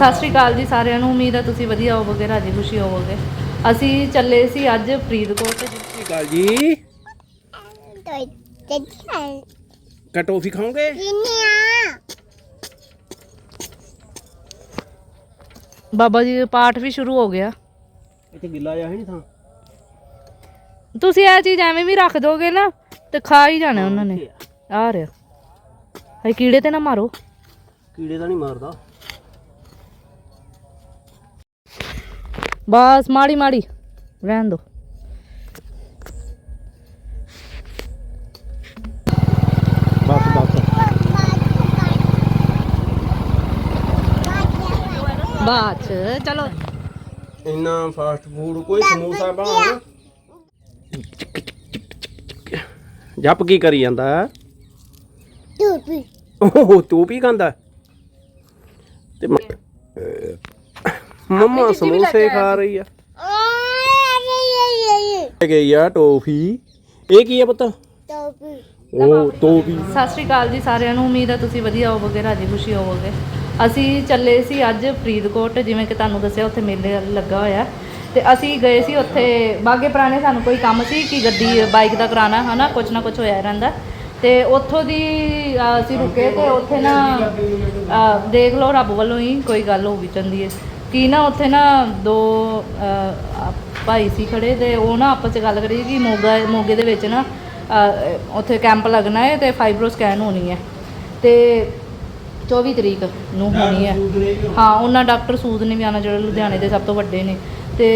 ਸਤਿ ਸ਼੍ਰੀ ਅਕਾਲ ਜੀ ਸਾਰਿਆਂ ਨੂੰ ਉਮੀਦ ਹੈ ਤੁਸੀਂ ਵਧੀਆ ਹੋਵੋਗੇ ਰਾਜੀ ਖੁਸ਼ੀ ਹੋਵੋਗੇ। ਅਸੀਂ ਚੱਲੇ ਸੀ ਅੱਜ ਫਰੀਦਕੋਟ। ਸਤਿ ਸ਼੍ਰੀ ਅਕਾਲ ਜੀ। ਕਾ ਟੋਫੀ ਖਾਓਗੇ? ਬਾਬਾ ਜੀ ਦਾ ਪਾਠ ਵੀ ਸ਼ੁਰੂ ਹੋ ਗਿਆ। ਇੱਥੇ ਗਿੱਲਾ ਜਾ ਹੈ ਨਹੀਂ ਥਾਂ। ਤੁਸੀਂ ਇਹ ਚੀਜ਼ ਐਵੇਂ ਵੀ ਰੱਖ ਦੋਗੇ ਨਾ ਤੇ ਖਾ ਹੀ ਜਾਣਾ ਉਹਨਾਂ ਨੇ। ਆ। ਰਿਹਾ। ਹੈ ਕੀੜੇ ਤੇ ਨਾ ਮਾਰੋ। ਕੀੜੇ ਤਾਂ ਨਹੀਂ ਮਾਰਦਾ। ਬਸ ਮਾੜੀ ਮਾੜੀ ਰਹਿਣ ਦੋ। ਬਸ ਬਸ। ਚ ਚਲੋ। ਇੰਨਾ ਫਾਸਟ ਫੂਡ ਕੋਈ ਸਮੋਸਾ ਬਣਾ ਜੱਪ ਕੀ ਕਰੀ ਜਾਂਦਾ? tụi ਓਹ ਤੂੰ ਵੀ ਖਾਂਦਾ? ਤੇ ਮ- ਮੰਮਾ ਸਮੋਸੇ ਖਾ ਰਹੀ ਆ। ਲੈ ਗਈ ਆ ਟੋਫੀ। ਇਹ ਕੀ ਆ ਪੁੱਤ? tụi ਉਹ ਟੋਫੀ। ਸਤਿ ਸ਼੍ਰੀ ਅਕਾਲ ਜੀ ਸਾਰਿਆਂ ਨੂੰ। ਉਮੀਦ ਹੈ ਤੁਸੀਂ ਵਧੀਆ ਹੋਵੋਗੇ ਰਾਜੀ ਖੁਸ਼ੀ ਹੋਵੋਗੇ। ਅਸੀਂ ਚੱਲੇ ਸੀ ਅੱਜ ਫਰੀਦਕੋਟ ਜਿਵੇਂ ਕਿ ਤੁਹਾਨੂੰ ਦੱਸਿਆ ਉੱਥੇ ਮੇਲੇ ਲੱਗਾ ਹੋਇਆ। ਤੇ ਅਸੀਂ ਗਏ ਸੀ ਉੱਥੇ ਬਾਗੇ ਪੁਰਾਣੇ ਸਾਨੂੰ ਕੋਈ ਕੰਮ ਸੀ ਕਿ ਗੱਡੀ ਬਾਈਕ ਦਾ ਕਰਾਣਾ ਹਨਾ? ਕੁਝ ਨਾ ਕੁਝ ਹੋਇਆ ਰਹਿੰਦਾ। ਤੇ ਉੱਥੋਂ ਦੀ ਅਸੀਂ ਰੁਕੇ ਤੇ ਉੱਥੇ ਨਾ ਦੇਖ ਲਓ ਰੱਬ ਵੱਲੋਂ ਹੀ ਕੋਈ ਗੱਲ ਹੋ ਗਈ ਚੰਦੀ ਹੈ ਕਿ ਨਾ ਉੱਥੇ ਨਾ ਦੋ ਅਹ, ਆ- ਭਾਈ ਸੀ ਖੜੇ ਤੇ ਉਹ ਨਾ ਆਪਸ ਚ ਗੱਲ ਕਰੀ ਕਿ ਮੋਗਾ ਮੋਗੇ ਦੇ ਵਿੱਚ ਨਾ ਅਹ, ਉੱਥੇ ਕੈਂਪ ਲੱਗਣਾ ਹੈ ਤੇ ਫਾਈਬਰੋ ਸਕੈਨ ਹੋਣੀ ਹੈ ਤੇ 24 ਤਰੀਕ ਨੂੰ ਹੋਣੀ ਹੈ? ਹਾਂ ਉਹਨਾਂ ਡਾਕਟਰ ਸੂਦ ਨੇ ਵੀ ਆਉਣਾ ਜਿਹੜੇ ਲੁਧਿਆਣੇ ਦੇ ਸਭ ਤੋਂ ਵੱਡੇ ਨੇ। ਤੇ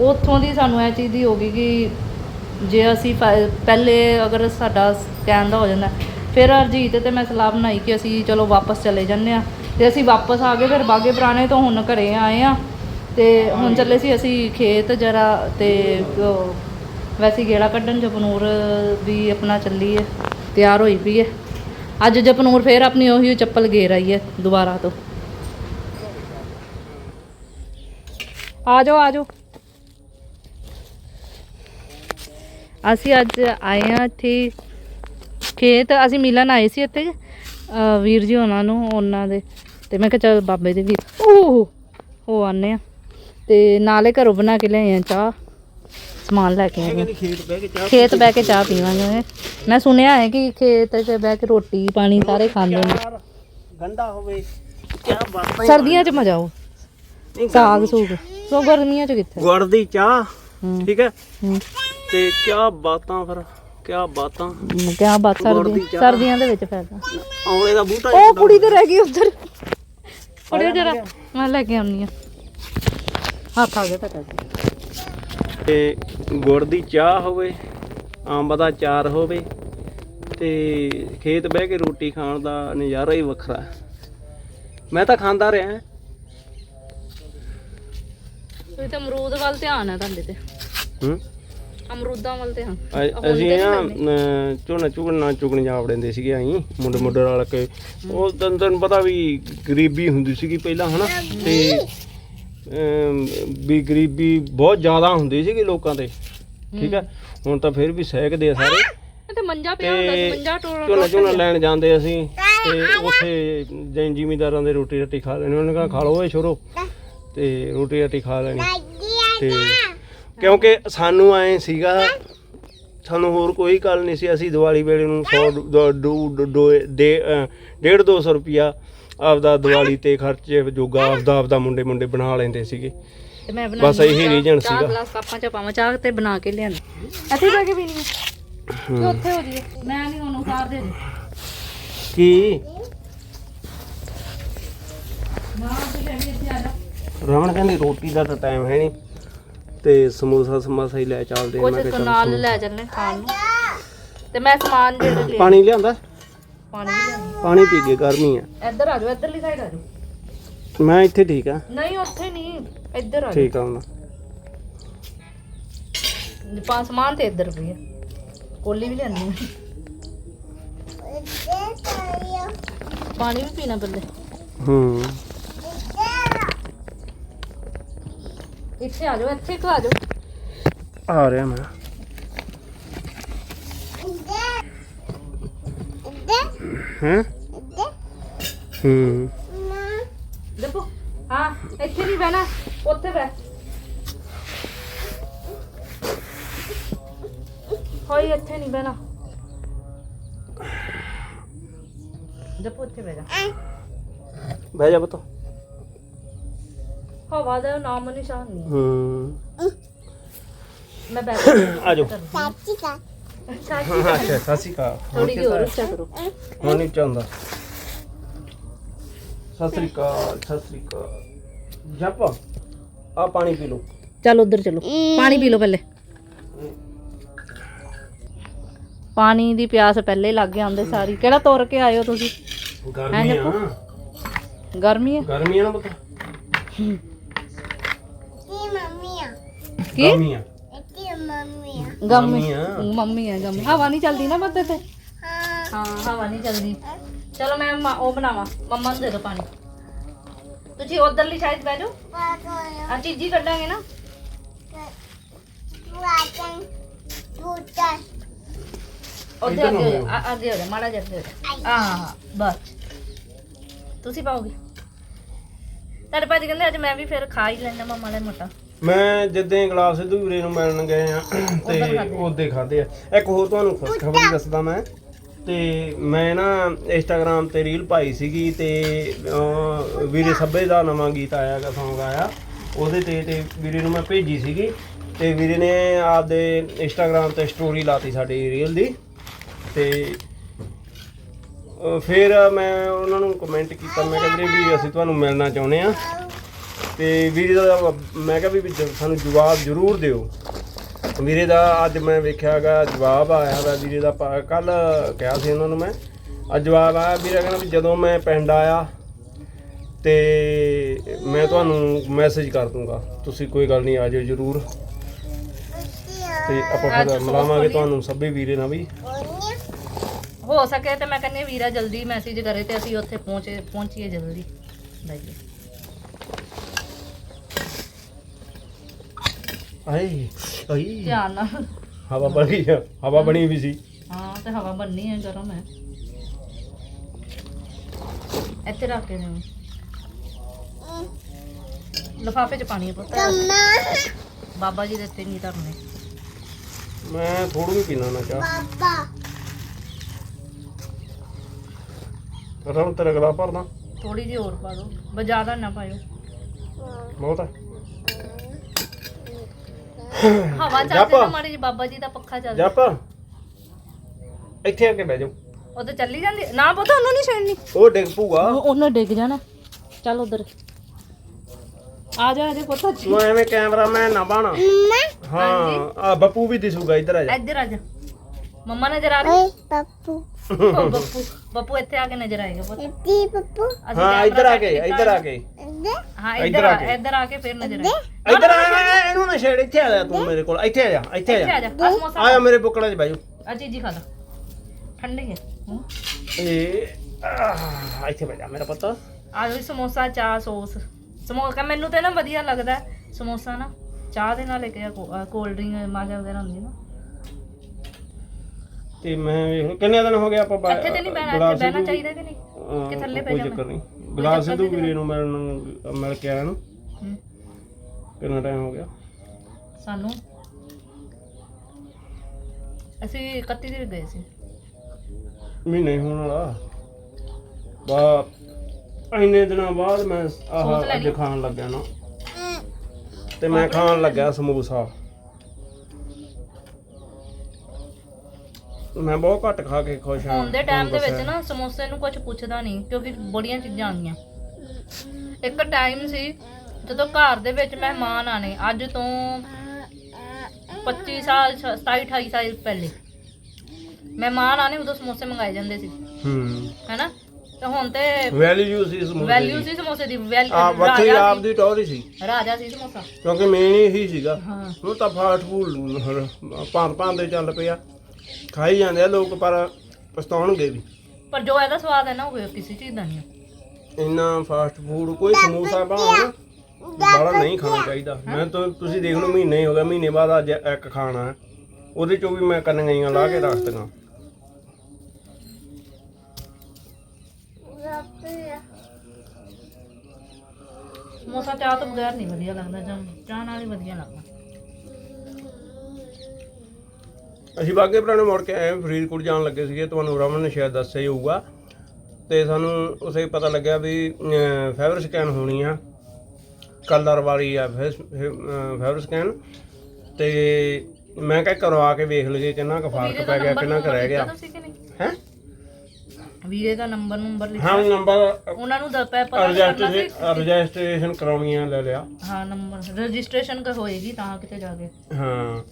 ਉੱਥੋਂ ਦੀ ਸਾਨੂੰ ਇਹ ਚੀਜ਼ ਦੀ ਹੋ ਗਈ ਕਿ ਜੇ ਅਸੀਂ ਫ- ਪਹਿਲੇ ਅਗਰ ਸਾਡਾ ਸਕੈਨ ਦਾ ਹੋ ਜਾਂਦਾ ਫਿਰ ਅਰਜੀਤ ਤੇ ਮੈਂ ਸਲਾਹ ਬਣਾਈ ਕਿ ਅਸੀਂ ਚਲੋ ਵਾਪਸ ਚਲੇ ਜਾਂਦੇ ਆ ਤੇ ਅਸੀਂ ਵਾਪਸ ਆ ਗਏ ਫਿਰ ਬਾਗੇ ਪੁਰਾਣੇ ਤੋਂ ਹੁਣ ਘਰੇ ਆਏ ਆ। ਤੇ ਹੁਣ ਚੱਲੇ ਸੀ ਅਸੀਂ ਖੇਤ ਜਰਾ ਤੇ ਉਹ ਵੈਸੇ ਗੇੜਾ ਕੱਢਣ ਜਪਨੂਰ ਵੀ ਆਪਣਾ ਚੱਲੀ ਹੈ ਤਿਆਰ ਹੋਈ ਪਈ ਹੈ ਅੱਜ ਜਪਨੂਰ ਫੇਰ ਆਪਣੀ ਉਹੀ ਚੱਪਲ ਗੇਰ ਆਈ ਹੈ ਦੁਬਾਰਾ ਤੋਂ। ਆ ਜਾਓ ਆ ਜਾਓ ਅਸੀਂ ਅੱਜ ਆਏ ਹਾਂ ਇੱਥੇ ਖੇਤ, ਅਸੀਂ ਮਿਲਣ ਆਏ ਸੀ ਇੱਥੇ ਵੀਰ ਜੀ ਉਹਨਾਂ ਨੂੰ, ਉਹਨਾਂ ਦੇ। ਤੇ ਮੈਂ ਕਿਹਾ ਚੱਲ ਬਾਬੇ ਦੇ ਵੀ ਉਹ ਹੋ ਆਨੇ ਆ। ਤੇ ਨਾਲੇ ਘਰੋਂ ਬਣਾ ਕੇ ਲਿਆਏ ਆ ਚਾਹ ਸਮਾਨ ਲੈ ਕੇ ਆਏ ਆ। ਖੇਤ ਬਹਿ ਕੇ ਚਾਹ ਖੇਤ ਬਹਿ ਕੇ ਚਾਹ ਪੀਵਾਂਗੇ। ਮੈਂ ਸੁਣਿਆ ਹੈ ਕਿ ਖੇਤ 'ਚ ਬਹਿ ਕੇ ਰੋਟੀ ਪਾਣੀ ਸਾਰੇ ਖਾਂਦੇ ਨੇ। ਗੰਡਾ ਹੋਵੇ ਕਿਆ ਬਾਤਾਂ ਸਰਦੀਆਂ 'ਚ ਮਜ਼ਾ ਆਉ ਸਾਗ ਸੂਗ। ਸੋ ਗਰਮੀਆਂ 'ਚ ਕਿੱਥੇ? ਗੁੜ ਦੀ ਚਾਹ ਠੀਕ ਹੈ? ਤੇ ਕਿਆ ਬਾਤਾਂ ਫਿਰ ਕਿਆ ਬਾਤਾਂ? ਕਿਆ ਬਾਤ ਚਾਹ। ਸਰਦੀਆਂ ਦੇ ਵਿੱਚ ਫਾਇਦਾ। ਆਉਣੇ ਦਾ ਬੂਟਾ ਉਹ ਕੁੜੀ ਤੇ ਰਹਿ ਗਈ ਉਧਰ। ਫੜਿਓ ਜਰਾ। ਮੈਂ ਲੈ ਕੇ ਆਉਣੀ ਆ ਹੱਥ ਆ ਗਿਆ ਤਾਂ ਤੇ ਗੁੜ ਦੀ ਚਾਹ ਹੋਵੇ ਅੰਬ ਦਾ ਚਾਰ ਹੋਵੇ ਤੇ ਖੇਤ ਬਹਿ ਕੇ ਰੋਟੀ ਖਾਣ ਦਾ ਨਜ਼ਾਰਾ ਹੀ ਵੱਖਰਾ ਹੈ। ਮੈਂ ਤਾਂ ਖਾਂਦਾ ਰਿਹਾ ਤੁਸੀਂ ਤਾਂ ਅਮਰੂਦ ਵੱਲ ਧਿਆਨ ਹੈ ਤੁਹਾਡੇ ਤੇ। ਹੂੰ? ਅਮਰੂਦਾਂ ਵੱਲ ਧਿਆਨ ਅ- ਅਸੀਂ ਨਾ ਅਮ, ਝੋਨਾ ਝੁਗਣਾ ਚੁਗਣ ਜਾ ਵੜਦੇ ਸੀਗੇ ਅਸੀਂ ਮੁੰਡੇ ਮੁੰਡੇ ਰਲ ਕੇ। ਉਹ ਤੈਨੂੰ ਤੈਨੂੰ ਪਤਾ ਵੀ ਗਰੀਬੀ ਹੁੰਦੀ ਸੀਗੀ ਪਹਿਲਾਂ ਹਨਾ? ਤੇ ਅਮ, ਵੀ ਗਰੀਬੀ ਬਹੁਤ ਜ਼ਿਆਦਾ ਹੁੰਦੀ ਸੀਗੀ ਲੋਕਾਂ ਤੇ ਠੀਕ ਹੈ। ਹੁਣ ਤਾਂ ਫਿਰ ਵੀ ਸਹਿਕਦੇ ਆ ਸਾਰੇ। ਇਹ ਤੇ ਮੰਜਾ ਪਿਆ ਹੁੰਦਾ ਸੀ ਮੰਜਾ ਟੋੜ ਝੋਨਾ ਝੋਨਾ ਲੈਣ ਜਾਂਦੇ ਅਸੀਂ ਤੇ ਉੱਥੇ ਜੈਨ ਜ਼ਿਮੀਦਾਰਾਂ ਦੇ ਰੋਟੀ ਰੱਟੀ ਖਾ ਲੈਣੀ ਉਹਨਾਂ ਨੇ ਕਹਾ ਖਾ ਲਓ ਏ ਛੋਰੋ ਤੇ ਰੋਟੀ ਰੱਟੀ ਖਾ ਲੈਣੀ। ਤੇ ਕਿਉਂਕਿ ਸਾਨੂੰ ਐ ਸੀਗਾ ਸਾਨੂੰ ਹੋਰ ਕੋਈ ਗੱਲ ਨਹੀਂ ਸੀ। ਅਸੀਂ ਦੀਵਾਲੀ ਵੇਲੇ ਨੂੰ 100 ਦੇ 1.5 200 ਰੁਪਿਆ ਆਪਦਾ ਦੀਵਾਲੀ ਤੇ ਖਰਚੇ ਜੋਗਾ ਆਪਦਾ ਆਪਦਾ ਮੁੰਡੇ ਮੁੰਡੇ ਬਣਾ ਲੈਂਦੇ ਸੀਗੇ। ਤੇ ਮੈਂ ਬਣਾ ਬਸ ਇਹੀ ਰੀਜਨ ਚਾਹ ਸੀਗਾ। ਗਲਾਸ ਕੱਪਾਂ ਚ ਪਾਵਾਂ ਚਾਹ ਤੇ ਬਣਾ ਕੇ ਲਿਆਂਦੀ। ਇੱਥੇ ਬੈ ਕੇ ਪੀਣੀ ਹੈ। ਤੇ ਉੱਥੇ ਹੋ ਜੀ ਮੈਂ ਨਹੀਂ ਉਹਨੂੰ ਉਤਾਰ ਦੇ ਕੀ? ਕਹਿੰਦੀ ਰੋਟੀ ਦਾ ਤਾਂ ਟਾਈਮ ਹੈ ਨਹੀਂ ਤੇ ਸਮੋਸਾ ਸਮਾਸਾ ਹੀ ਲੈ ਚੱਲਦੇ ਆ। ਕੁਝ ਮੈਂ ਕਿਹਾ ਚੱਲ ਨਾਲ ਲੈ ਚੱਲਨੇ ਖਾਣ ਨੂੰ। ਤੇ ਮੈਂ ਸਮਾਨ ਜਿਹੜੇ ਲਿਆ ਪਾਣੀ ਲਿਆਂਦਾ? ਪਾਣੀ ਵੀ ਲਿਆਂਦੀ। ਪਾਣੀ ਪੀ ਕੇ ਗਰਮੀ ਆ। ਇੱਧਰ ਆ ਜਾਓ ਇੱਧਰਲੀ ਸਾਈਡ ਆ ਜਾਓ। ਮੈਂ ਇੱਥੇ ਠੀਕ ਆ। ਨਹੀਂ ਉੱਥੇ ਨਹੀਂ ਇੱਧਰ ਆ ਜਾਓ। ਠੀਕ ਆ ਹੁਣ। ਪਾ ਸਮਾਨ ਤੇ ਇੱਧਰ ਹੈ ਕੋਲੀ ਵੀ ਲਿਆਂਦੀ ਮੈਂ। ਪਾਣੀ ਵੀ ਪੀਣਾ ਪੱਲੇ ਹੂੰ। ਇੱਥੇ ਆ ਜਾਓ ਇੱਥੇ ਕਿਉਂ ਆ ਜਾਓ। ਆ ਰਿਹਾ ਮੈਂ। ਹੈ? ਹੂੰ। ਦੇਖੋ ਹਾਂ ਇੱਥੇ ਨਹੀਂ ਬਹਿਣਾ ਉੱਥੇ ਬਹਿ। ਹੋਈ ਇੱਥੇ ਨਹੀਂ ਬਹਿਣਾ। ਜਪ ਉੱਥੇ ਬਹਿ ਜਾ। ਬਹਿ ਜਾ ਬਤਾ ਹਵਾ ਦਾ ਨਾਮ ਨਿਸ਼ਾਨ ਨਹੀਂ। ਹੂੰ। ਮੈਂ ਬੈਠ ਆ ਜਾਓ। ਚਾਚੀ ਕਾ ਅੱਛਾ ਸਤਿ ਸ਼੍ਰੀ ਅਕਾਲ। ਥੋੜੀ ਜਿਹੀ ਹੋਰ ਉੱਚਾ ਕਰੋ। ਹੁਣ ਨਹੀਂ ਚਾਹੁੰਦਾ। ਸਤਿ ਸ਼੍ਰੀ ਅਕਾਲ ਸਤਿ ਸ਼੍ਰੀ ਅਕਾਲ। ਜਪ ਆ ਪਾਣੀ ਪੀ ਲਓ। ਚੱਲ ਉਧਰ ਚਲੋ। ਪਾਣੀ ਪੀ ਲਓ ਪਹਿਲੇ। ਪਾਣੀ ਦੀ ਪਿਆਸ ਪਹਿਲੇ ਹੀ ਲੱਗ ਗਿਆ ਆਉਂਦੇ ਸਾਰੀ। ਕਿਹੜਾ ਤੁਰ ਕੇ ਆਏ ਹੋ ਤੁਸੀਂ? ਗਰਮੀ ਆ। ਗਰਮੀ ਹੈ ਗਰਮੀ ਆ ਨਾ ਪਤਾ। ਕੀ? ਆ ਮੰਮੀ ਆ? ਗਰਮੀ ਹਵਾ ਨਹੀਂ ਚੱਲਦੀ ਨਾ ਬੱਦੇ ਤੇ? ਹਾਂ। ਹਾਂ ਹਵਾ ਨਹੀਂ ਚੱਲਦੀ। ਚਲੋ ਮੈਂ ਮ- ਉਹ ਬਣਾਵਾਂ। ਮੰਮਾ ਨੂੰ ਦੇ ਪਾਣੀ। ਤੁਸੀਂ ਉਧਰਲੀ ਸਾਈਡ ਬਹਿ ਜਾਓ। ਪਾਪਾ ਆ ਚੀਜ਼ੀ ਕੱਢਾਂਗੇ ਨਾ। ਵਾਟਨ ਬੂਟਾ। ਉਹਦੇ ਇੱਧਰ ਨੂੰ ਅੱਗੇ ਹੋ ਹੋ ਜਾ। ਆ- ਅੱਗੇ ਹੋ ਜਾ ਮਾੜਾ ਜਿਹਾ ਅੱਗੇ ਹੋ ਜਾ। ਹਾਂ ਬਸ। ਤੁਸੀਂ ਪਾਓਗੇ। ਤੁਹਾਡੇ ਭਾਜੀ ਕਹਿੰਦੇ ਅੱਜ ਮੈਂ ਵੀ ਫਿਰ ਖਾ ਹੀ ਲੈਣਾ ਮੰਮਾ ਲੈ ਮੋਟਾ। ਮੈਂ ਜਿੱਦਾਂ ਗਲਾਸ ਸਿੱਧੂ ਵੀਰੇ ਨੂੰ ਮਿਲਣ ਗਏ ਆ ਤੇ। ਉਹਦੇ ਖਾਦੇ ਆ। ਇੱਕ ਹੋਰ ਤੁਹਾਨੂੰ ਖੁਸ਼ਖਬਰੀ ਦੱਸਦਾ ਮੈਂ ਤੇ ਮੈਂ ਨਾ ਇੰਸਟਾਗ੍ਰam ਤੇ ਰੀਲ ਪਾਈ ਸੀਗੀ ਤੇ ਵੀਰੇ ਸੱਬੇ ਦਾ ਨਵਾਂ ਗੀਤ ਆਇਆ ਗਾ Song ਆਇਆ। ਉਹਦੇ ਤੇ ਤੇ ਵੀਰੇ ਨੂੰ ਮੈਂ ਭੇਜੀ ਸੀਗੀ ਤੇ ਵੀਰੇ ਨੇ ਆਪਦੇ ਇੰਸਟਾਗ੍ਰam ਤੇ ਸਟੋਰੀ ਲਾਤੀ ਸਾਡੀ ਰੀਲ ਦੀ ਤੇ ਫਿਰ ਮੈਂ ਉਹਨਾਂ ਨੂੰ ਕਮੈਂਟ ਕੀਤਾ ਮੈਂ ਕਿਹਾ ਵੀਰੇ ਵੀ ਅਸੀਂ ਤੁਹਾਨੂੰ ਮਿਲਣਾ ਚਾਹੁੰਦੇ ਆ। ਤੇ ਵੀਰੇ ਦਾ ਮੈਂ ਕਿਹਾ ਵੀ ਸਾਨੂੰ ਜਵਾਬ ਜ਼ਰੂਰ ਦਿਓ। ਵੀਰੇ ਦਾ ਅੱਜ ਮੈਂ ਵੇਖਿਆਗਾ ਜਵਾਬ ਆਇਆ ਵਾ ਵੀਰੇ ਦਾ ਕੱਲ ਕਿਹਾ ਸੀ ਉਹਨਾਂ ਨੂੰ ਮੈਂ ਅੱਜ ਜਵਾਬ ਆਇਆ ਵੀਰੇ ਕਹਿੰਦਾ ਵੀ ਜਦੋਂ ਮੈਂ ਪਿੰਡ ਆਇਆ ਤੇ ਮੈਂ ਤੁਹਾਨੂੰ ਮੈਸੇਜ ਕਰ ਦੂੰਗਾ ਤੁਸੀਂ ਕੋਈ ਗੱਲ ਨਹੀਂ ਆ ਜਾਓ ਜ਼ਰੂਰ। ਤੇ ਆਪਾਂ ਫਿਰ ਮਿਲਾਵਾਂਗੇ। ਤੁਹਾਨੂੰ ਸਭੇ ਵੀਰੇ ਨਾਲ ਵੀ। ਹੋ ਸਕੇ ਤੇ ਮੈਂ ਕਹਿੰਦੀ ਵੀਰਾ ਜਲਦੀ ਮੈਸੇਜ ਕਰੇ ਤੇ ਅਸੀਂ ਉੱਥੇ ਪਹੁੰਚੇ ਪਹੁੰਚੀਏ ਜਲਦੀ। ਬਾਈ ਆਏ ਆਈ। ਧਿਆਨ ਨਾਲ। ਹਵਾ ਬਣੀ ਆ, ਹਵਾ ਬਣੀ ਵੀ ਸੀ। ਹਾਂ ਤੇ ਹਵਾ ਬੰਨੀ ਹੈ ਗਰਮ ਹੈ। ਇੱਥੇ ਰੱਖ ਕੇ ਦੇਵਾਂ। ਲਫਾਫੇ ਚ ਪਾਣੀ ਪੁੱਤ। ਮੰਮਾ। ਬਾਬਾ ਜੀ ਦੇ ਉੱਤੇ ਨਹੀਂ ਧਰਨੇ। ਮੈਂ ਥੋੜੂ ਹੀ ਪੀਣਾ ਨਾ ਚਾਹ। ਪਾਪਾ ਰਣ ਤੇਰਾ ਗਲਾ ਭਰਦਾ ਥੋੜੀ ਜਿਹੀ ਹੋਰ ਪਾ ਦਿਓ ਬਸ ਜ਼ਿਆਦਾ ਨਾ ਪਾਇਓ। ਬਹੁਤ ਹੈ ਹਵਾ। ਚੱਲਦੀ ਨਾ ਮਾੜੀ ਜੀ ਬਾਬਾ ਜੀ ਦਾ ਪੱਖਾ ਚੱਲਦਾ ਜਪ। ਇੱਥੇ ਆ ਕੇ ਬਹਿ ਜਾਓ। ਉਹ ਤੇ ਚੱਲੀ ਜਾਂਦੀ। ਨਾ ਪੁੱਤ ਉਹਨੂੰ ਨਹੀਂ ਛੇੜਨੀ। ਉਹ ਡਿੱਗ ਪੂਗਾ ਉਹਨੇ ਡਿੱਗ ਜਾਣਾ। ਚੱਲ ਉਧਰ। ਆ ਜਾ ਅਜੇ ਪੁੱਤ। ਤੂੰ ਐਵੇਂ ਕੈਮਰਾਮੈਨ ਨਾ ਬਣ। ਮੰਮਾ। ਹਾਂ ਆ ਬੱਪੂ ਵੀ ਦਿਸੂਗਾ ਇੱਧਰ ਆ ਜਾ। ਇੱਧਰ ਆ ਜਾ। ਮੰਮਾ ਨਜ਼ਰ ਆ ਰਹੀ। ਪੱਪੂ ਉਹ ਬੱਪੂ ਬੱਪੂ ਇੱਥੇ ਆ ਕੇ ਨਜ਼ਰ ਆਏਗਾ ਪੁੱਤ। ਇੱਥੇ ਪੱਪੂ। ਅਸੀਂ ਹਾਂ camera ਇੱਧਰ ਆ set ਕੇ ਕੀਤਾ ਇੱਧਰ ਆ ਹੋਇਆ। ਕੇ। ਇੱਧਰ? ਹਾਂ ਇੱਧਰ ਇੱਧਰ ਆ ਆ ਕੇ। ਇੱਧਰ ਆ ਕੇ ਫਿਰ ਨਜ਼ਰ ਆਏ ਇੱਧਰ ਆ ਆ, ਇਹਨੂੰ ਨਾ ਛੇੜ ਇੱਥੇ ਆ ਜਾ ਤੂੰ ਮੇਰੇ ਕੋਲ ਇੱਥੇ ਆ ਜਾ ਇੱਥੇ ਇੱਥੇ ਆ ਆ ਜਾ ਜਾ ਆ ਸਮੋਸਾ ਆ ਜਾ ਮੇਰੇ ਬੁੱਕਲਾਂ 'ਚ ਬਹਿ ਜਾਓ ਆ ਚੀਜ਼ੀ ਖਾ ਲਾ। ਠੰਡੀ ਹੈ। ਹੂੰ। ਇਹ ਆਹ, ਇੱਥੇ ਬਹਿ ਜਾ ਮੇਰਾ ਪੁੱਤ। ਆ ਜੀ ਸਮੋਸਾ ਚਾਹ ਸੌਸ। ਸਮੋਸਾ ਮੈਨੂੰ ਤੇ ਨਾ ਵਧੀਆ ਲੱਗਦਾ ਸਮੋਸਾ ਨਾ ਚਾਹ ਦੇ ਨਾਲ ਇੱਕ ਕੋਲਡ ਡਰਿੰਕ ਮਾਜ਼ਾ ਵਗੈਰਾ ਹੁੰਦੀ ਨਾ। ਤੇ ਮੈਂ ਵੇਖ ਕਿੰਨੇ ਦਿਨ ਹੋ ਗਏ ਆਪਾਂ ਬਾ- ਤੇ ਨਹੀਂ ਬਹਿਣਾ ਗੁਲਾਬ ਇੱਥੇ ਬਹਿਣਾ ਸਿੱਧੂ- ਚਾਹੀਦਾ ਕਿ ਨਹੀਂ? ਅਹ, ਕਿ ਥੱਲੇ ਕੋਈ ਬਹਿ ਚੱਕਰ? ਨਹੀਂ। ਗੁਲਾਬ ਸਿੱਧੂ ਵੀਰੇ ਨੂੰ ਮਿਲਣ ਨੂੰ ਮਿਲ ਕੇ ਆਇਆ ਨੂੰ। ਹੂੰ। ਕਿੰਨਾ ਟਾਈਮ ਹੋ ਗਿਆ? ਸਾਨੂੰ? ਅਸੀਂ 31 ਦੇ ਗਏ ਸੀ। ਮਹੀਨੇ ਹੋਣ ਵਾਲਾ। ਬਾ ਇੰਨੇ ਦਿਨਾਂ ਬਾਅਦ ਮੈਂ ਆਹ ਲੈ ਅੱਜ ਲਈ? ਖਾਣ ਲੱਗਿਆ ਨਾ। ਤੇ ਮੈਂ ਖਾਣ ਲੱਗਿਆ ਸਮੋਸਾ। ਮੈਂ ਬਹੁਤ ਘੱਟ ਖਾ ਕੇ ਖੁਸ਼ ਹਾਂ। ਹੁਣ ਦੇ ਟਾਈਮ ਦੇ ਵਿੱਚ ਨਾ ਸਮੋਸੇ ਨੂੰ ਕੁਝ ਪੁੱਛਦਾ ਨਹੀਂ ਕਿਉਂਕਿ ਬੜੀਆਂ ਚੀਜ਼ਾਂ ਆ ਗਈਆਂ ਇੱਕ ਟਾਈਮ ਸੀ ਜਦੋਂ ਘਰ ਦੇ ਵਿੱਚ ਮਹਿਮਾਨ ਆਣੇ ਅੱਜ ਤੋਂ 25 ਸਾਲ 27 28 ਸਾਲ ਪਹਿਲੇ। ਮਹਿਮਾਨ ਆਣੇ ਉਦੋਂ ਸਮੋਸੇ ਮੰਗਾਏ ਜਾਂਦੇ ਸੀ। ਹੂੰ। ਹੈਨਾ? ਤੇ ਹੁਣ ਤੇ ਵੈਲਿਊ ਸੀ ਸਮੋਸੇ ਵੈਲਿਊ ਸੀ ਸਮੋਸੇ ਦੀ ਵੈਲ ਆ ਰਾਜਾ ਆਪ ਦੀ ਟੌਰੀ ਸੀ। ਰਾਜਾ ਸੀ ਸਮੋਸਾ। ਕਿਉਂਕਿ ਮੇਨ ਹੀ ਸੀਗਾ। ਹਾਂ। ਹੁਣ ਤਾਂ ਫਾਸਟ ਫੂਡ ਭਾਂਤ ਭਾਂਤ ਦੇ ਚੱਲ ਪਿਆ। ਖਾਈ ਜਾਂਦੇ ਆ ਲੋਕ ਪਰ ਪਛਤਾਉਣਗੇ ਵੀ। ਪਰ ਜੋ ਇਹਦਾ ਸਵਾਦ ਹੈ ਨਾ ਉਹ ਕਿਸੇ ਚੀਜ਼ ਦਾ ਨਹੀਂ ਹੈ। ਇੰਨਾ ਫਾਸਟ ਫੂਡ ਕੋਈ ਸਮੋਸਾ ਭਾਣਾ ਬਾਹਲਾ ਨਹੀਂ ਖਾਣਾ ਚਾਹੀਦਾ। ਮੈਂ ਤਾਂ ਤੁਸੀਂ ਦੇਖ ਲਓ ਮਹੀਨੇ ਹੀ ਹੋ ਗਿਆ ਮਹੀਨੇ ਬਾਅਦ ਅੱਜ ਇੱਕ ਖਾਣਾ ਹੈ। ਉਹਦੇ ਚੋਂ ਵੀ ਮੈਂ ਕੰਨੀਆਂ ਲਾ ਕੇ ਰੱਖਤੀਆਂ ਸਮੋਸਾ ਚਾਹ ਤੋਂ ਬਗੈਰ ਨਹੀਂ ਵਧੀਆ ਲੱਗਦਾ ਜਾਂ ਚਾਹ ਨਾਲ ਹੀ ਵਧੀਆ ਲੱਗਦਾ। ਅਸੀਂ ਬਾਗੇ ਪੁਰਾਣੇ ਮੁੜ ਕੇ ਆਏ ਫਰੀਦਕੋਟ ਜਾਣ ਲੱਗੇ ਸੀਗੇ ਤੁਹਾਨੂੰ ਰਮਨ ਨੇ ਸ਼ਾਇਦ ਦੱਸਿਆ ਹੀ ਹੋਊਗਾ। ਤੇ ਸਾਨੂੰ ਉਸੇ ਪਤਾ ਲੱਗਿਆ ਵੀ ਫਾਈਬਰ ਸਕੈਨ ਹੋਣੀ ਆ। ਕਲਰ ਵਾਲੀ ਆ ਫਾਈਬਰ ਸਕੈਨ। ਤੇ ਮੈਂ ਕਿਹਾ ਕਰਵਾ ਕੇ ਵੇਖ ਲਈਏ ਕਿੰਨਾ ਕੁ ਫ਼ਰਕ ਪੈ ਗਿਆ ਕਿੰਨਾ ਕੁ ਰਹਿ ਗਿਆ। ਹੈ? ਵੀਰੇ ਦਾ ਨੰਬਰ ਨੰਬਰ ਲਿਖਿਆ ਹਾਂ ਨੰਬਰ ਉਹਨਾਂ ਨੂੰ ਦੱਸ ਪੈ ਪਤਾ ਕਰਨਾ ਰਜਿਸਟ੍ਰੇਸ਼ਨ ਕਰਾਉਣੀ ਆ ਲੈ ਲਿਆ। ਹਾਂ ਨੰਬਰ ਰਜਿਸਟ੍ਰੇਸ਼ਨ ਕਰ ਹੋਏਗੀ ਤਾਂ ਕਿਤੇ ਜਾ ਕੇ। ਹਾਂ।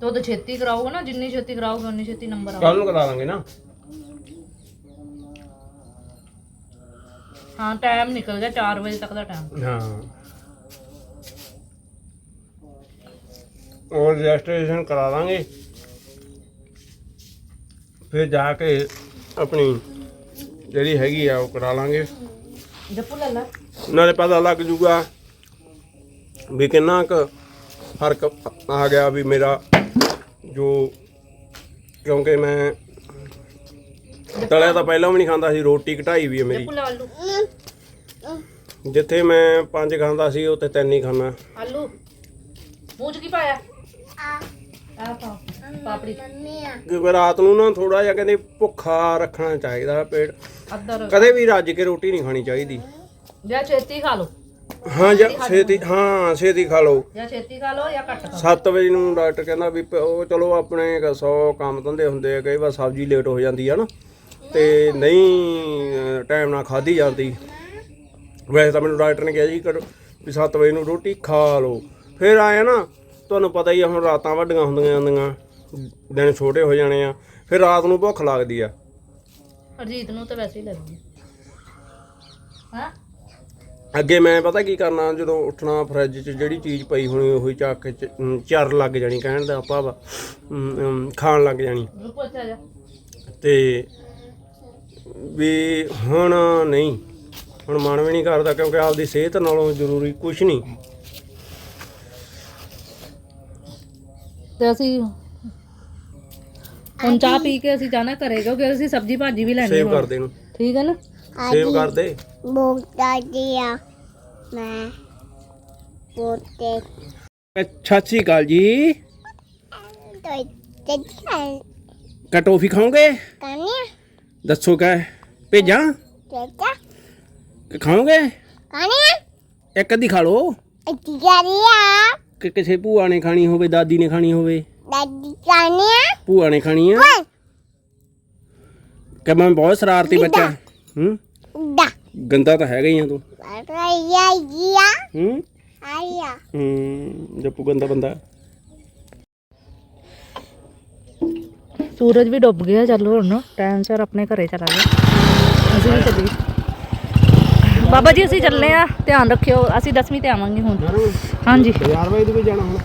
ਤੇ ਤਾਂ ਛੇਤੀ ਕਰਾਓਗੇ ਨਾ ਜਿੰਨੀ ਛੇਤੀ ਕਰਾਓਗੇ ਉਨੀ ਛੇਤੀ ਨੰਬਰ ਆਊਗਾ। ਕੱਲ ਨੂੰ ਕਰਾ ਦਾਂਗੇ ਨਾ। ਹਾਂ ਟਾਈਮ ਨਿਕਲ ਗਿਆ 4 ਵਜੇ ਤੱਕ ਦਾ ਟਾਈਮ ਹਾਂ। ਉਹ ਰਜਿਸਟ੍ਰੇਸ਼ਨ ਕਰਾ ਦਾਂਗੇ ਫਿਰ ਜਾ ਕੇ ਆਪਣੀ ਜਿਹੜੀ ਹੈਗੀ ਆ ਉਹ ਕਰਾ ਲਾਂਗੇ। ਜੱਪੂ ਲੈ ਲੈ। ਨਾਲੇ ਪਤਾ ਲੱਗ ਜੂਗਾ ਵੀ ਕਿੰਨਾ ਕੁ ਫ਼ਰਕ ਆ ਗਿਆ ਵੀ ਮੇਰਾ ਜੋ ਕਿਉਂਕਿ ਮੈਂ ਤਲਿਆ ਤਾਂ ਪਹਿਲਾਂ ਵੀ ਨਹੀਂ ਖਾਂਦਾ ਸੀ ਰੋਟੀ ਘਟਾਈ ਵੀ ਹੈ ਮੇਰੀ। ਲੈ ਆਲੂ ਜਿੱਥੇ ਮੈਂ ਪੰਜ ਖਾਂਦਾ ਸੀ ਉੱਥੇ ਤਿੰਨ ਹੀ ਖਾਣਾ ਆਲੂ। ਮੂੰਹ ਚ ਕੀ ਪਾਇਆ? ਆ। ਆ ਪਾ ਪਾਪੜੀ। ਮੰਮੀ ਆ। ਕਿਉਂਕਿ ਰਾਤ ਨੂੰ ਨਾ ਥੋੜਾ ਜਿਹਾ ਕਹਿੰਦੇ ਭੁੱਖਾ ਰੱਖਣਾ ਚਾਹੀਦਾ ਪੇਟ। ਅੱਧਾ ਰ- ਕਦੇ ਵੀ ਰੱਜ ਕੇ ਰੋਟੀ ਨਹੀਂ ਖਾਣੀ ਚਾਹੀਦੀ। ਜਾਂ ਛੇਤੀ ਖਾ ਲਓ। ਹਾਂ ਜਾਂ ਛੇਤੀ ਹਾਂ ਛੇਤੀ ਖਾ ਲਓ। ਜਾਂ ਛੇਤੀ ਖਾ ਲਓ ਜਾਂ ਘੱਟ ਖਾ 7 ਵਜੇ ਨੂੰ ਡਾਕਟਰ ਕਹਿੰਦਾ ਵੀ ਪ- ਉਹ ਚਲੋ ਆਪਣੇ 100 ਕੰਮ ਧੰਦੇ ਹੁੰਦੇ ਆ ਕਈ ਵਾਰ ਸਬਜ਼ੀ ਲੇਟ ਹੋ ਜਾਂਦੀ ਆ ਨਾ। ਤੇ ਨਹੀਂ ਟਾਈਮ ਨਾਲ ਖਾਧੀ ਜਾਂਦੀ। ਵੈਸੇ ਤਾਂ ਮੈਨੂੰ ਡਾਕਟਰ ਨੇ ਕਿਹਾ ਜੀ ਕਰੋ ਵੀ 7 ਵਜੇ ਨੂੰ ਰੋਟੀ ਖਾ ਲਓ। ਫਿਰ ਆਇਆ ਨਾ ਤੁਹਾਨੂੰ ਪਤਾ ਹੀ ਆ ਹੁਣ ਰਾਤਾਂ ਵੱਡੀਆਂ ਹੁੰਦੀਆਂ ਜਾਂਦੀਆਂ ਦਿਨ ਛੋਟੇ ਹੋ ਜਾਣੇ ਆ ਫਿਰ ਰਾਤ ਨੂੰ ਭੁੱਖ ਲੱਗਦੀ ਆ। ਹਰਜੀਤ ਨੂੰ ਤਾਂ ਵੈਸੇ ਹੀ ਲੱਗਦੀ ਹਾਂ? ਅੱਗੇ ਮੈਂ ਪਤਾ ਕੀ ਕਰਨਾ ਜਦੋਂ ਉੱਠਣਾ ਫਰਿੱਜ 'ਚ ਜਿਹੜੀ ਚੀਜ਼ ਪਈ ਹੋਣੀ ਉਹੀ ਚੱਕ ਕੇ ਚ- ਅਮ, ਚਰ ਲੱਗ ਜਾਣੀ ਕਹਿਣ ਦਾ ਭਾਵ ਅਮ, ਅਮ, ਖਾਣ ਲੱਗ ਜਾਣੀ। ਤੇ ਵੀ ਹੁਣ ਨਹੀਂ ਹੁਣ ਮਨ ਵੀ ਨਹੀਂ ਕਰਦਾ ਕਿਉਂਕਿ ਆਪਦੀ ਸਿਹਤ ਨਾਲੋਂ ਜ਼ਰੂਰੀ ਕੁਝ ਨਹੀਂ। ਤੇ ਅਸੀਂ ਹੁਣ ਚਾਹ ਪੀ ਕੇ ਅਸੀਂ ਜਾਣਾ ਘਰੇ ਕਿਉਂਕਿ ਅਸੀਂ ਸਬਜ਼ੀ ਭਾਜੀ ਵੀ ਲੈਣੀ ਸੇਵ ਹੁਣ। ਕਰਦੇ ਨੂੰ ਠੀਕ ਹੈ ਨਾ? ਸੇਵ ਕਰ ਦੇ ਬੋਲਦਾ ਦਿਆ ਮੈਂ ਬੋਲਤੇ ਸਤਿ ਸ਼੍ਰੀ ਅਕਾਲ ਜੀ। ਤੋਈ ਤੇ ਚਾਹ ਕਾ ਟੋਫੀ ਖਾਓਗੇ? ਕਾਨੀਆ ਦੱਸੋ ਕਾ ਭੇਜਾਂ? ਚਾਚਾ ਕਿ ਖਾਓਗੇ ਕਾਨੀਆ ਇੱਕ ਅੱਧੀ ਖਾ ਲਓ। ਅੱਤੀ ਕਰੀਆ ਕਿ ਕਿਸੇ ਭੂਆ ਨੇ ਖਾਣੀ ਹੋਵੇ ਦਾਦੀ ਨੇ ਖਾਣੀ ਹੋਵੇ। ਦਾਦੀ ਕਾਨੀਆ ਭੂਆ ਨੇ ਖਾਣੀ ਆ। ਕਿ ਮੈਂ ਬਹੁਤ ਸ਼ਰਾਰਤੀ ਬੱਚਾ। ਹੂੰ? ਗੰਦਾ ਤਾਂ ਹੈਗਾ ਹੀ ਆ ਤੂੰ। ਰਾਇਆ ਗਿਆ ਹੂੰ? ਆਇਆ ਹੂੰ ਜੱਪੂ ਗੰਦਾ ਬੰਦਾ। ਸੂਰਜ ਵੀ ਡੁੱਬ ਗਿਆ ਚੱਲੋ ਹੁਣ। ਟਾਈਮ ਸਿਰ ਆਪਣੇ ਘਰੇ ਚਲਾ ਗਿਆ ਅਸੀਂ ਵੀ ਚੱਲੀਏ। ਬਾਬਾ ਜੀ ਅਸੀਂ ਚੱਲੇ ਆ। ਧਿਆਨ ਰੱਖਿਓ ਅਸੀਂ 10ਵੀਂ ਤੇ ਆਵਾਂਗੇ ਹੁਣ। ਹਾਂਜੀ। 1000 ਵਜੇ ਵੀ ਜਾਣਾ ਹੁਣ।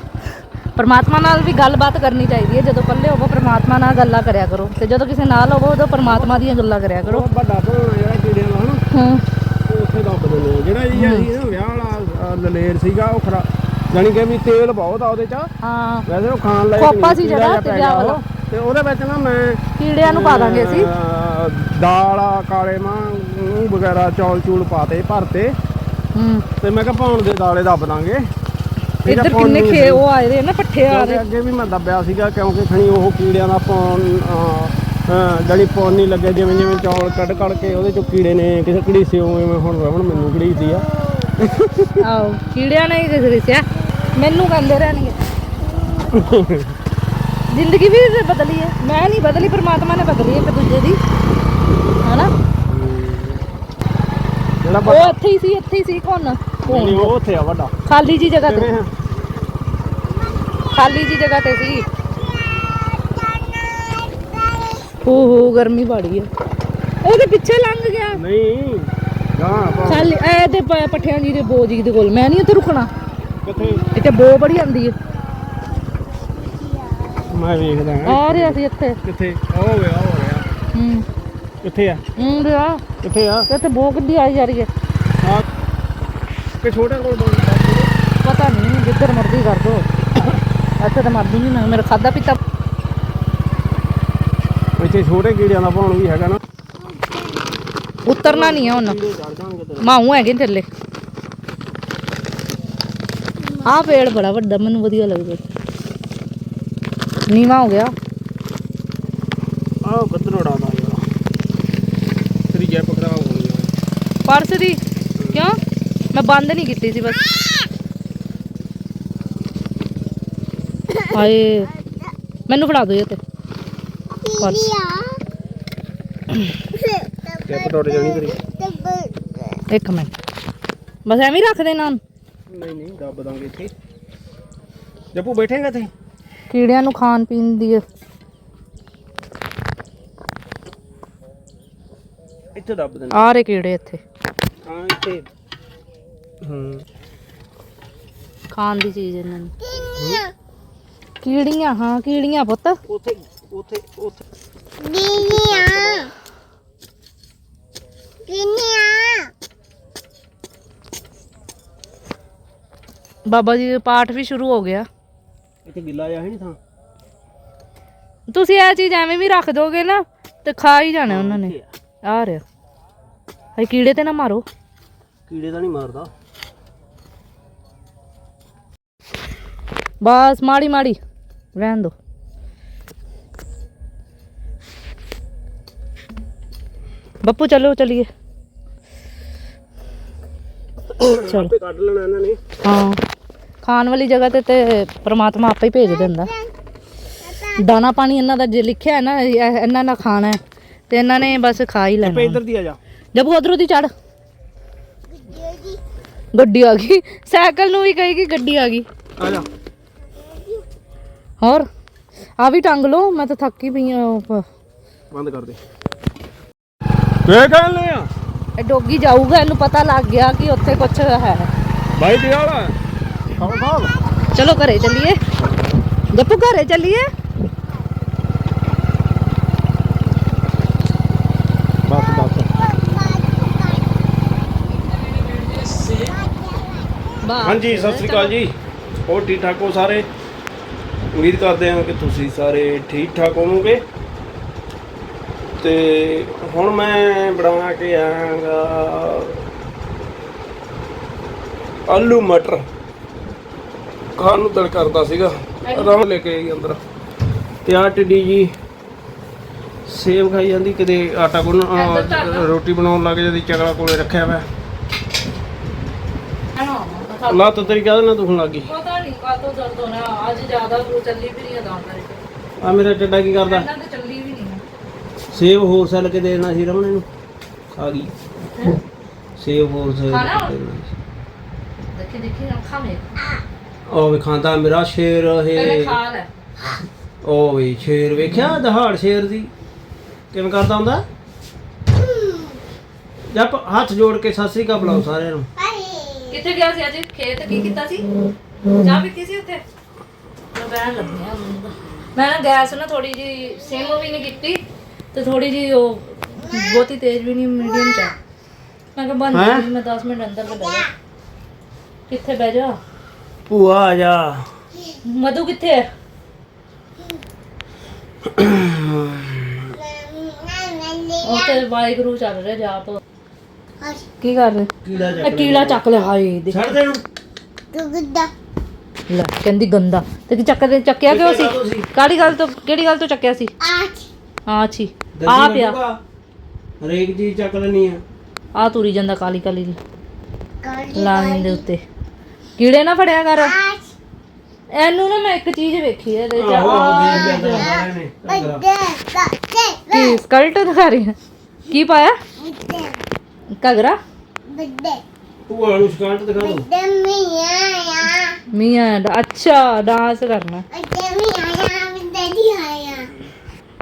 ਪਰਮਾਤਮਾ ਨਾਲ ਵੀ ਗੱਲਬਾਤ ਕਰਨੀ ਚਾਹੀਦੀ ਹੈ। ਜਦੋਂ ਇਕੱਲੇ ਹੋਵੋ ਪਰਮਾਤਮਾ ਨਾਲ ਗੱਲਾਂ ਕਰਿਆ ਕਰੋ। ਤੇ ਜਦੋਂ ਕਿਸੇ ਨਾਲ ਹੋਵੋ ਉਦੋਂ ਪਰਮਾਤਮਾ ਦੀਆਂ ਗੱਲਾਂ ਕਰਿਆ ਕਰੋ। ਵੱਡਾ ਭੋਣਾ ਜਿਹੜਾ ਕੀੜਿਆਂ ਦਾ ਹਨਾ ਹਾਂ। ਉੱਥੇ ਦੱਬ ਦਿੰਦੇ ਆ ਜਿਹੜਾ ਜੀ ਅਸੀਂ ਨਾ ਵਿਆਹ ਵਾਲਾ ਲਲੇਰ ਸੀਗਾ ਉਹ ਖਰਾ ਜਾਣੀ ਕਿ ਵੀ ਤੇਲ ਬਹੁਤ ਆ ਉਹਦੇ ਚ। ਹਾਂ। ਵੈਸੇ ਉਹ ਖਾਣ ਲਈ ਖੋਪਾ ਸੀ ਜਿਹੜਾ ਤੇ ਵਿਆਹ ਵਾਲਾ। ਤੇ ਉਹਦੇ ਵਿੱਚ ਨਾ ਮੈਂ ਕੀੜਿਆਂ ਨੂੰ ਪਾ ਦਾਂਗੇ ਅਸੀਂ। ਦਾਲ ਆ ਕਾਲੇ ਮਾਂ ਉਹ ਵਗੈਰਾ ਚੌਲ ਚੂਲ ਪਾਤੇ ਭਰਤੇ। ਹੂੰ। ਤੇ ਮੈਂ ਕਿਹਾ ਪਾਉਣ ਦੇ ਦਾਲੇ ਦੱਬ ਦਾਂਗੇ। ਇੱਧਰ ਕਿੰਨੇ ਖੇ ਉਹ ਆਏ ਦੇ ਨਾ ਪੱਠੇ ਆ ਰਹੇ। ਅੱਗੇ ਵੀ ਮੈਂ ਦੱਬਿਆ ਸੀਗਾ ਕਿਉਂਕਿ ਖਣੀ ਉਹ ਕੀੜਿਆਂ ਦਾ ਪੌਣ ਜੜੀ ਪੌਣ ਨਹੀਂ ਲੱਗੇ ਜਿਵੇਂ ਜਿਵੇਂ ਚੌਲ ਕੱਢ ਕੱਢ ਕੇ ਉਹਦੇ ਚੋਂ ਕੀੜੇ ਨੇ ਕਿਸੇ ਕੜੀਸੇ ਉਵੇਂ ਮੈਂ ਹੁਣ ਹੁਣ ਮੈਨੂੰ ਕੜੀਸੀ ਆ। ਆਓ ਕੀੜਿਆਂ ਨੇ ਕਿਸੇ ਦੱਸਿਆ ਮੈਨੂੰ ਕਹਿੰਦੇ ਰਹਿਣਗੇ। ਜ਼ਿੰਦਗੀ ਵੀ ਬਦਲੀ ਹੈ। ਮੈਂ ਨਹੀਂ ਬਦਲੀ ਪਰਮਾਤਮਾ ਨੇ ਬਦਲੀ ਇੱਕ ਦੂਜੇ ਦੀ। ਹਨਾ? ਉਹ ਇੱਥੇ ਹੀ ਸੀ ਇੱਥੇ ਹੀ ਸੀ ਕੌਣ? ਨਹੀਂ ਉਹ ਉੱਥੇ ਆ ਵੱਡਾ। ਖਾਲੀ ਜੀ ਜਗ੍ਹਾ ਤੇ? ਖਾਲੀ ਜੀ ਜਗ੍ਹਾ ਤੇ ਸੀ। ਹੋ ਹੋ ਗਰਮੀ ਬੜੀ ਹੈ ਉਹਦੇ ਪਿੱਛੇ ਲੰਘ ਗਿਆ। ਨਹੀਂ ਗਾਂ ਖਾਲੀ ਐ ਤੇ ਪੱਠਿਆਂ ਜੀ ਦੇ ਬੋ ਜੀ ਦੇ ਕੋਲ। ਮੈਂ ਨਹੀਂ ਉੱਥੇ ਰੁਕਣਾ। ਕਿੱਥੇ? ਇੱਥੇ ਬੋ ਬੜੀ ਆਉਂਦੀ ਹੈ ਮੈਂ ਵੇਖਦਾ ਆ ਰਿਹਾ ਸੀ ਇੱਥੇ। ਕਿੱਥੇ? ਉਹ ਹੋ ਗਿਆ ਹੋ ਰਿਹਾ ਹੂੰ। ਕਿੱਥੇ ਆ? ਹੂੰ ਰਿਹਾ। ਕਿੱਥੇ ਆ? ਇੱਥੇ ਬੋ ਕਿੱਡੀ ਆਈ ਜਾ ਰਹੀ ਹੈ ਕਿ ਛੋਟੇ ਕੋਲ ਬੋਲ ਪਤਾ ਨਹੀਂ ਜਿੱਧਰ ਮਰਜ਼ੀ ਕਰ ਦੋ। ਇੱਥੇ ਤਾਂ ਮਰਦੀ ਨਹੀਂ ਨਾ ਮੇਰਾ ਖਾਦਾ ਪੀਤਾ। ਇੱਥੇ ਛੋਟੇ ਕੀੜਿਆਂ ਦਾ ਭਾਣ ਵੀ ਹੈਗਾ ਨਾ। ਉਤਰਨਾ ਨਹੀਂ ਹੈ ਹੁਣ। ਮਾਹੂ ਹੈਗੇ ਥੱਲੇ। ਆਹ ਪੇੜ ਬੜਾ ਵੱਡਾ ਮੈਨੂੰ ਵਧੀਆ ਲੱਗਦਾ। ਨੀਵਾ ਹੋ ਗਿਆ। ਆਹ ਗੱਦਰੋੜਾ ਦਾ ਯਾਰ। ਤੇਰੀ ਜੈਪ ਖਰਾਬ ਹੋ ਗਈ ਪਰਸ ਦੀ। ਮੈਂ ਬੰਦ ਨਹੀਂ ਕੀਤੀ ਸੀ ਬਸ। ਹਾਏ। ਮੈਨੂੰ ਫੜਾ ਦਿਓ ਇਹ ਤੇ ਪਰਸ ਜੈਪ ਟੁੱਟ ਜਾਣੀ ਤੇਰੀ ਇੱਕ ਮਿੰਟ। ਬਸ ਐਵੇਂ ਹੀ ਰੱਖ ਦੇਣਾ। ਨਹੀਂ ਨਹੀਂ ਦੱਬ ਦਾਂਗੇ ਇੱਥੇ। ਜੱਪੂ ਬੈਠੇਗਾ ਤੇ ਕੀੜਿਆਂ ਨੂੰ ਖਾਣ ਪੀਣ ਦੀ ਇੱਥੇ ਦੱਬ ਦੇਣਾ ਆ ਰਹੇ ਕੀੜੇ ਇੱਥੇ। ਹਾਂ ਇੱਥੇ। ਹੂੰ। ਖਾਣ ਦੀ ਚੀਜ਼ ਇਹਨਾਂ ਨੂੰ। ਕੀੜੀਆਂ ਹਾਂ ਕੀੜੀਆਂ ਪੁੱਤ। ਉੱਥੇ ਉੱਥੇ ਉੱਥੇ। Binia. Binia. ਬਾਬਾ ਜੀ ਦਾ ਪਾਠ ਵੀ ਸ਼ੁਰੂ ਹੋ ਗਿਆ। ਇੱਥੇ ਗਿੱਲਾ ਜਾ ਹੈ ਨਹੀਂ ਥਾਂ। ਤੁਸੀਂ ਇਹ ਚੀਜ਼ ਐਵੇਂ ਵੀ ਰੱਖ ਦੋਗੇ ਨਾ ਤੇ ਖਾ ਹੀ ਜਾਣਾ ਉਹਨਾਂ ਨੇ। ਆ। ਰਿਹਾ। ਹਾਏ ਕੀੜੇ ਤੇ ਨਾ ਮਾਰੋ। ਕੀੜੇ ਤਾਂ ਨਹੀਂ ਮਾਰਦਾ। ਬਸ ਮਾੜੀ ਮਾੜੀ ਰਹਿਣ ਦੋ। ਬੱਪੂ ਚਲੋ ਚਲੀਏ। ਚਲ। ਆਪੇ ਕੱਢ ਲੈਣਾ ਇਹਨਾਂ ਨੇ। ਹਾਂ। ਖਾਣ ਵਾਲੀ ਜਗ੍ਹਾ ਤੇ ਤੇ ਪ੍ਰਮਾਤਮਾ ਆਪੇ ਹੀ ਭੇਜ ਦਿੰਦਾ। ਦਾਣਾ ਪਾਣੀ ਇਹਨਾਂ ਦਾ ਜੇ ਲਿਖਿਆ ਹੈ ਨਾ ਇਹ- ਇਹਨਾਂ ਦਾ ਖਾਣਾ ਹੈ ਤੇ ਇਹਨਾਂ ਨੇ ਬਸ ਖਾ ਹੀ ਆਪੇ ਲੈਣਾ ਇੱਧਰ ਦੀ ਆ ਜਾ। ਜਬ ਉਧਰੋਂ ਦੀ ਚੜ ਗੱਡੀ ਆ ਗਈ। ਸਾਈਕਲ ਨੂੰ ਵੀ ਕਹੇਗੀ ਗੱਡੀ ਆ ਗਈ। ਆ ਜਾ। ਹੋਰ? ਆ ਵੀ ਟੰਗ ਲਓ ਮੈਂ ਤਾਂ ਥੱਕੀ ਪਈ ਆ ਬੰਦ ਕਰ ਦੇ। ਕੀ ਕਰ ਲੈ ਆ ਇਹ ਡੋਗੀ ਜਾਊਗਾ ਇਹਨੂੰ ਪਤਾ ਲੱਗ ਗਿਆ ਕਿ ਉੱਥੇ ਕੁਝ ਹੈ। ਬਾਈ ਦੀ ਵਾਲਾ ਚਲੋ ਘਰੇ ਚੱਲੀਏ। ਜੱਪੂ ਘਰੇ ਚੱਲੀਏ। ਬਸ ਬਸ। ਹਾਂਜੀ ਸਤਿ ਸ੍ਰੀ ਅਕਾਲ ਜੀ। ਹੋਰ ਠੀਕ ਠਾਕ ਹੋ ਸਾਰੇ? ਉਮੀਦ ਕਰਦੇ ਹਾਂ ਕਿ ਤੁਸੀਂ ਸਾਰੇ ਠੀਕ ਠਾਕ ਹੋਵੋਗੇ। ਤੇ ਹੁਣ ਮੈਂ ਬਣਾ ਕੇ ਆਇਆਗਾ ਆਲੂ ਮਟਰ। ਖਾਣ ਨੂੰ ਦਿਲ ਕਰਦਾ ਸੀਗਾ। ਆਰਾਮ ਲੈ ਕੇ ਆਈ ਅੰਦਰ। ਤੇ ਆ ਟਿੱਡੀ ਜੀ ਸੇਬ ਖਾਈ ਜਾਂਦੀ ਕਿਤੇ ਆਟਾ ਗੁੰਨ ਰੋਟੀ ਬਣਾਉਣ ਲੱਗ ਜਾਂਦੀ ਚਗਲਾ ਕੋਲੇ ਰੱਖਿਆ ਹੋਇਆ। ਲੱਤ ਤੇਰੀ ਕਾਹਦੇ ਨਾਲ ਦੁਖਣ ਲੱਗੀ ਪਤਾ ਨਹੀਂ ਕਾਤੋਂ ਦਰਦ ਹੋਣਾ ਅੱਜ ਜ਼ਿਆਦਾ ਚੱਲੀ ਵੀ ਨਹੀਂ ਆਦਾ ਕਰਕੇ ਆ ਮੇਰਾ ਟੱਡਾ ਕੀ ਕਰਦਾ? ਇਹਨਾਂ ਤੇ ਚੱਲੀ ਵੀ ਨਹੀਂ। ਸੇਬ ਹੋਰ ਸੈਲ ਕੇ ਦੇਣਾ ਸੀ ਰਮਨ ਨੂੰ ਖਾ ਗਈ। ਸੇਬ ਹੋਰ ਸੈਲ ਖਾਣਾ? ਕੇ ਹੁਣ? ਦੇਖੀ ਦੇਖੀ ਅੱਖਾਂ ਮੇ। ਉਹ ਵੀ ਖਾਂਦਾ ਮੇਰਾ ਸ਼ੇਰ ਪਹਿਲੇ ਇਹ ਖਾ ਲੈ। ਉਹ ਵੀ ਸ਼ੇਰ ਵੇਖਿਆ ਦਹਾੜ ਸ਼ੇਰ ਦੀ। ਕਿਵੇਂ ਕਰਦਾ ਹੁੰਦਾ? ਜਪ ਹੱਥ ਜੋੜ ਕੇ ਸਤਿ ਸ੍ਰੀ ਅਕਾਲ ਬੁਲਾਓ ਸਾਰਿਆਂ ਨੂੰ। ਕਿੱਥੇ ਗਿਆ ਸੀ ਅੱਜ? ਖੇਤ ਕੀ ਕੀਤਾ ਸੀ? ਚਾਹ ਪੀਤੀ ਸੀ ਉੱਥੇ? ਮੈਂ ਬਹਿਣ ਲੱਗੀ ਆ ਮੈਂ ਨਾ ਗੈਸ ਨਾ ਥੋੜੀ ਜੀ ਸਿਮ ਵੀ ਨਹੀਂ ਕੀਤੀ ਤੇ ਥੋੜੀ ਜੀ ਉਹ ਬਹੁਤੀ ਤੇਜ਼ ਵੀ ਨਹੀਂ ਮੀਡੀਅਮ ਚ ਆ। ਮੈਂ ਕਿਹਾ ਬੰਦ ਹੈਂ? ਕਰ ਮੈਂ 10 ਮਿੰਟ ਅੰਦਰ ਤੇ ਬਹਿ ਜਾ। ਕਿੱਥੇ ਬਹਿ ਜਾ? ਭੂਆ ਆ ਜਾ। ਮਧੂ ਕਿੱਥੇ ਹੈ ਉਹ ਤੇ ਵਾਹਿਗੁਰੂ ਚੱਲ ਰਿਹਾ ਜਾਪ। ਕੀ ਕਰ ਰਹੇ? ਕੀੜਾ ਇਹ ਚੱਕ ਕੀੜਾ ਚੱਕ ਲਿਆ ਹਾਏ ਦੇਖ। ਛੱਡ ਦੇ ਨੂੰ ਲੈ ਕਹਿੰਦੀ ਗੰਦਾ। ਤੇ ਕੀ ਚੱਕਦੇ ਚੱਕਿਆ ਕਿਉਂ ਸੀ? ਕਾੜੀ ਗੱਲ ਤੋਂ ਕਿਹੜੀ ਗੱਲ ਤੋਂ ਚੱਕਿਆ ਸੀ? ਹਾਂ ਛੀ ਆ ਪਿਆ। ਹਰੇਕ ਚੀਜ਼ ਚੱਕ ਲੈਣੀ ਆ। ਆ ਤੁਰੀ ਜਾਂਦਾ ਕਾਲੀ ਕਾਲੀ ਦੀ। ਲਾਈਨ ਦੇ ਉੱਤੇ। ਕੀੜੇ ਨਾ ਫੜਿਆ ਕਰ। ਇਹਨੂੰ ਨਾ ਮੈਂ ਇੱਕ ਚੀਜ਼ ਵੇਖੀ ਹੈ ਇਹਦੇ ਚ। ਕੀ ਸਕਲਟ ਦਿਖਾ ਰਹੀ ਹੈ ਕੀ ਪਾਇਆ? ਘਗਰਾ? ਭੂਆ ਨੂੰ ਸਕਾਂਟ ਦਿਖਾ ਦੋ ਮੀਆਂ ਦਾ ਅੱਛਾ ਡਾਂਸ ਕਰਨਾ।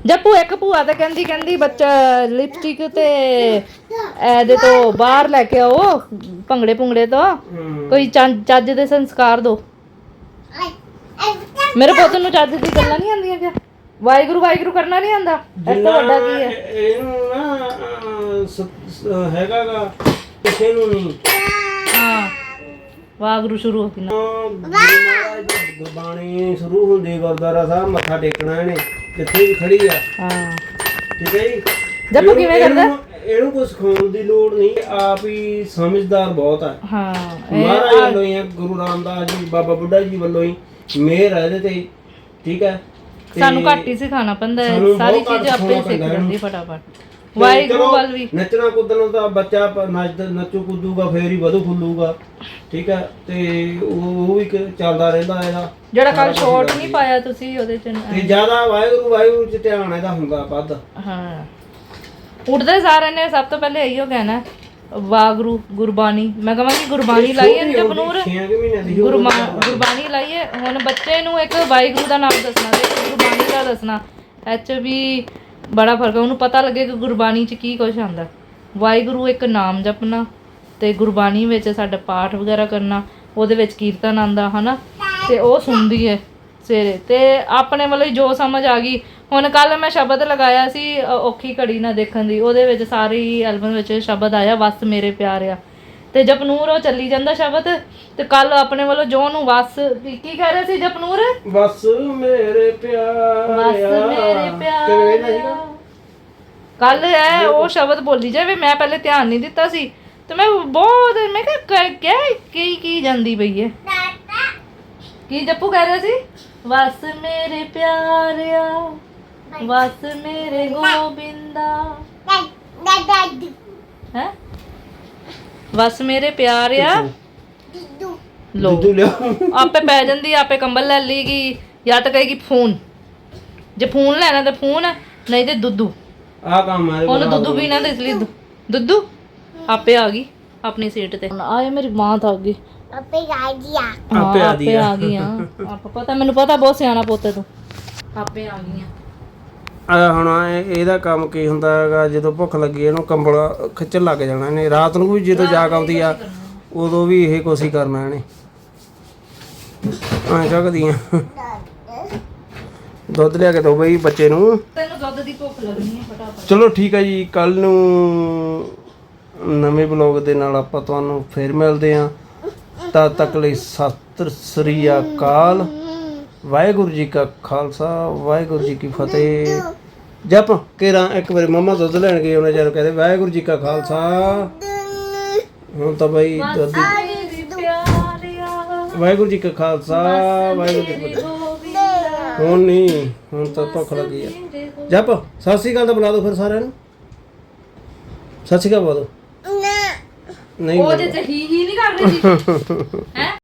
ਜੱਪੂ ਇੱਕ ਭੂਆ ਤਾਂ ਕਹਿੰਦੀ ਕਹਿੰਦੀ ਬੱਚਾ ਲਿਪਸਟਿਕ ਤੇ ਇਹਦੇ ਤੋਂ ਬਾਹਰ ਲੈ ਕੇ ਆਓ ਭੰਗੜੇ ਭੁੰਗੜੇ ਤੋਂ। ਕੋਈ ਚੰ- ਚੱਜ ਦੇ ਸੰਸਕਾਰ ਦੋ। ਮੇਰੇ ਪੁੱਤ ਨੂੰ ਚੱਜ ਦੀ ਗੱਲਾਂ ਨਹੀਂ ਆਉਂਦੀਆਂ ਕਿ ਵਾਹਿਗੁਰੂ ਵਾਹਿਗੁਰੂ ਕਰਨਾ ਨਹੀਂ ਆਉਂਦਾ। ਇਸ ਤੋਂ ਵੱਡਾ ਕੀ ਹੈ? ਇਹ- ਇਹਨੂੰ ਨਾ ਹੈਗਾਗਾ ਕਿਸੇ ਨੂੰ ਨਹੀਂ। ਹਾਂ। ਵਾਹਿਗੁਰੂ ਸ਼ੁਰੂ ਹੋ ਗਈ ਨਾ। ਗੁਰਬਾਣੀ ਸ਼ੁਰੂ ਹੁੰਦੀ ਗੁਰਦੁਆਰਾ ਸਾਹਿਬ ਮੱਥਾ ਟੇਕਣਾ ਇਹਨੇ ਜਿੱਥੇ ਵੀ ਖੜੀ ਆ। ਹਾਂ। ਠੀਕ ਹੈ ਜੀ? ਜੱਪੂ ਕਿਵੇਂ ਇਹਨੂੰ- ਕਰਦਾ? ਇਹਨੂੰ- ਇਹਨੂੰ ਕੋਈ ਸਿਖਾਉਣ ਦੀ ਲੋੜ ਨਹੀਂ ਆਪ ਹੀ ਸਮਝਦਾਰ ਬਹੁਤ ਹੈ ਹਾਂ ਮਹਾਰਾਜ ਵੱਲੋਂ ਹੀ ਹੈ, ਗੁਰੂ ਰਾਮਦਾਸ ਜੀ ਬਾਬਾ ਬੁੱਢਾ ਜੀ ਵੱਲੋਂ ਹੀ ਮਿਹਰ ਹੈ ਇਹਦੇ ਤੇ। ਠੀਕ ਹੈ? ਸਾਨੂੰ ਘੱਟ ਹੀ ਸਿਖਾਉਣਾ ਪੈਂਦਾ ਸਾਰੀ ਚੀਜ਼ ਆਪੇ ਸਿੱਖ ਜਾਂਦੀ ਫਟਾਫਟ। ਵਾਹਿਗੁਰੂ ਵੱਲ ਵੀ। ਨੱਚਣਾ ਕੁੱਦਣ ਦਾ ਬੱਚਾ ਪ- ਨੱਚਦਾ ਨੱਚੂ ਕੁੱਦੂਗਾ ਫੇਰ ਹੀ ਵਧੂ ਫੁੱਲੂਗਾ। ਠੀਕ ਹੈ ਤੇ ਉਹ ਉਹ ਵੀ ਚੱਲਦਾ ਰਹਿੰਦਾ ਇਹਦਾ। ਜਿਹੜਾ ਕੱਲ ਸ਼ਾਰਟ ਨਹੀਂ ਪਾਇਆ ਤੁਸੀਂ ਉਹਦੇ ਚ ਤੇ ਜ਼ਿਆਦਾ ਵਾਹਿਗੁਰੂ ਵਾਹਿਗੁਰੂ ਚ ਧਿਆਨ ਇਹਦਾ ਹੁੰਦਾ ਵੱਧ। ਹਾਂ। ਉੱਠਦੇ ਸਾਰਿਆਂ ਨੇ ਸਭ ਤੋਂ ਪਹਿਲੇ ਇਹੀਓ ਕਹਿਣਾ ਹੈ, ਵਾਹਿਗੁਰੂ ਗੁਰਬਾਣੀ। ਮੈਂ ਕਹਾਂਗੀ ਗੁਰਬਾਣੀ ਲਾਈਏ ਜਪਨੂਰ 6 ਮਹੀਨਿਆਂ ਦੀ ਗੁਰਮਾ ਗੁਰਬਾਣੀ ਲਾਈਏ। ਹੁਣ ਬੱਚੇ ਨੂੰ ਇੱਕ ਵਾਹਿਗੁਰੂ ਦਾ ਨਾਮ ਦੱਸਣਾ ਤੇ ਇੱਕ ਗੁਰਬਾਣੀ ਦਾ ਦੱਸਣਾ। ਇਹ 'ਚ ਵੀ ਬੜਾ ਫ਼ਰਕ ਹੈ। ਉਹਨੂੰ ਪਤਾ ਲੱਗੇ ਕਿ ਗੁਰਬਾਣੀ 'ਚ ਕੀ ਕੁਝ ਆਉਂਦਾ। ਵਾਹਿਗੁਰੂ ਇੱਕ ਨਾਮ ਜਪਣਾ ਤੇ ਗੁਰਬਾਣੀ ਵਿੱਚ ਸਾਡਾ ਪਾਠ ਵਗੈਰਾ ਕਰਨਾ, ਉਹਦੇ ਵਿੱਚ ਕੀਰਤਨ ਆਂਦਾ ਹਨਾ? ਤੇ ਉਹ ਸੁਣਦੀ ਹੈ ਸਵੇਰੇ। ਤੇ ਆਪਣੇ ਵੱਲੋਂ ਜੋ ਸਮਝ ਆ ਗਈ। ਹੁਣ ਕੱਲ ਮੈਂ ਸ਼ਬਦ ਲਗਾਇਆ ਸੀ ਔਖੀ ਘੜੀ ਨਾ ਦੇਖਣ ਦੀ। ਉਹਦੇ ਵਿੱਚ ਸਾਰੀ ਐਲਬਮ ਵਿੱਚ ਸ਼ਬਦ ਆਇਆ ਬਸ ਮੇਰੇ ਪਿਆਰਿਆ। ਤੇ ਜਪਨੂਰ ਉਹ ਚੱਲੀ ਜਾਂਦਾ ਸ਼ਬਦ ਤੇ ਕੱਲ ਆਪਣੇ ਵੱਲੋਂ ਜੋ ਨੂੰ ਵਸ। ਕੀ ਕੀ ਕਹਿ ਰਹੇ ਸੀ ਜਪਨੂਰ? ਬਸ ਮੇਰੇ ਪਿਆਰਿਆ। ਵਸ ਮੇਰੇ? ਪਿਆਰਿਆ। ਕੱਲ ਹੈ ਉਹ ਸ਼ਬਦ ਬੋਲੀ ਜਾਵੇ ਮੈਂ ਪਹਿਲੇ ਧਿਆਨ ਨਹੀਂ ਦਿੱਤਾ ਸੀ ਤੇ ਮੈਂ ਬਹੁਤ ਮੈਂ ਕਿਹਾ ਕ- ਕਿਆ ਕੀ ਕੀ ਜਾਂਦੀ ਪਈ ਹੈ ਕੀ ਜੱਪੂ ਕਹਿ ਰਿਹਾ ਸੀ? ਵਸ ਮੇਰੇ ਪਿਆਰਿਆ ਵਸ ਮੇਰੇ ਗੋਬਿੰਦਾ। ਹੈ? ਵਸ ਮੇਰੇ ਪਿਆਰਿਆ ਲੋ ਦੁੱਧੂ ਲਿਆ ਆਪੇ ਪੈ ਜਾਂਦੀ ਆਪੇ ਕੰਬਲ ਲੈ ਲੇਗੀ ਜਾਂ ਤਾਂ ਕਹੇਗੀ ਫੋਨ। ਜੇ ਫੋਨ ਲੈਣਾ ਤਾਂ ਫੋਨ ਨਹੀਂ ਤੇ ਦੁੱਧੂ ਆ ਕੰਮ ਆ ਉਹਨੂੰ ਦੁੱਧੂ ਪੀਣਾ ਤੇ ਇਸ ਲਈ। ਦੁ- ਦੁੱਧੂ ਆਪੇ ਆ ਗਈ ਆਪਣੀ ਸੀਟ ਤੇ। ਆਏ ਮੇਰੀ ਮਾਂ ਤਾਂ ਆ ਗਈ। ਆਪੇ ਗਾਜੀਆ ਹਾਂ, ਆਪੇ ਆ ਆਪੇ ਆ। ਗਈਆਂ ਆਪ ਪਤਾ ਮੈਨੂੰ ਪਤਾ ਬਹੁਤ ਸਿਆਣਾ ਪੁੱਤ ਤੂੰ। ਆਪੇ ਆ ਗਈਆਂ ਆ। ਹੁਣ ਇਹ- ਇਹਦਾ ਕੰਮ ਕੀ ਹੁੰਦਾ ਹੈਗਾ ਜਦੋਂ ਭੁੱਖ ਲੱਗੀ ਇਹਨੂੰ ਕੰਬਲ ਖਿੱਚਣ ਲੱਗ ਜਾਣਾ ਇਹਨੇ। ਰਾਤ ਨੂੰ ਵੀ ਜਦੋਂ ਜਾਗ ਆਉਂਦੀ ਆ ਉਦੋਂ ਵੀ ਇਹ ਕੁਛ ਹੀ ਕਰਨਾ ਇਹਨੇ। ਆ। ਚੱਕਦੀਆਂ ਦੁੱਧ ਲਿਆ ਕੇ ਦੋ ਬਈ ਬੱਚੇ ਨੂੰ। ਤੈਨੂੰ ਦੁੱਧ ਦੀ ਭੁੱਖ ਲੱਗਣੀ ਹੈ ਫਟਾਫਟ। ਚਲੋ ਠੀਕ ਹੈ ਜੀ ਕੱਲ ਨੂੰ ਨਵੇਂ ਬਲੌਗ ਦੇ ਨਾਲ ਆਪਾਂ ਤੁਹਾਨੂੰ ਫੇਰ ਮਿਲਦੇ ਆਂ। ਤਦ ਤੱਕ ਲਈ ਸਤਿ ਸ੍ਰੀ ਅਕਾਲ। ਵਾਹਿਗੁਰੂ ਜੀ ਕਾ ਖਾਲਸਾ ਵਾਹਿਗੁਰੂ ਜੀ ਕੀ ਫਤਿਹ। ਜਪ ਕੇਰਾ ਇੱਕ ਵਾਰੀ ਮੰਮਾ ਦੁੱਧ ਲੈਣ ਗਏ ਉਹਨਾਂ ਜਦ ਕਹਿੰਦੇ ਵਾਹਿਗੁਰੂ ਜੀ ਕਾ ਖਾਲਸਾ। ਹੁਣ ਤਾਂ ਬਈ ਦੁੱਧ ਵਾਹਿਗੁਰੂ ਜੀ ਕਾ ਖਾਲਸਾ ਵਾਹਿਗੁਰੂ ਜੀ ਕੀ ਫਤਿਹ। ਹੁਣ ਨਹੀਂ ਹੁਣ ਤਾਂ ਭੁੱਖ ਲੱਗੀ ਆ। ਜਪ ਸਤਿ ਸ੍ਰੀ ਅਕਾਲ ਤਾਂ ਬੁਲਾ ਦਿਓ ਫਿਰ ਸਾਰਿਆਂ ਨੂੰ। ਸਤਿ ਸ੍ਰੀ ਅਕਾਲ ਬੁਲਾ ਨਹੀਂ ਉਹ ਜੇ ਹੀ ਹੀ ਨਹੀਂ ਕਰ ਰਹੀ ਹੈ?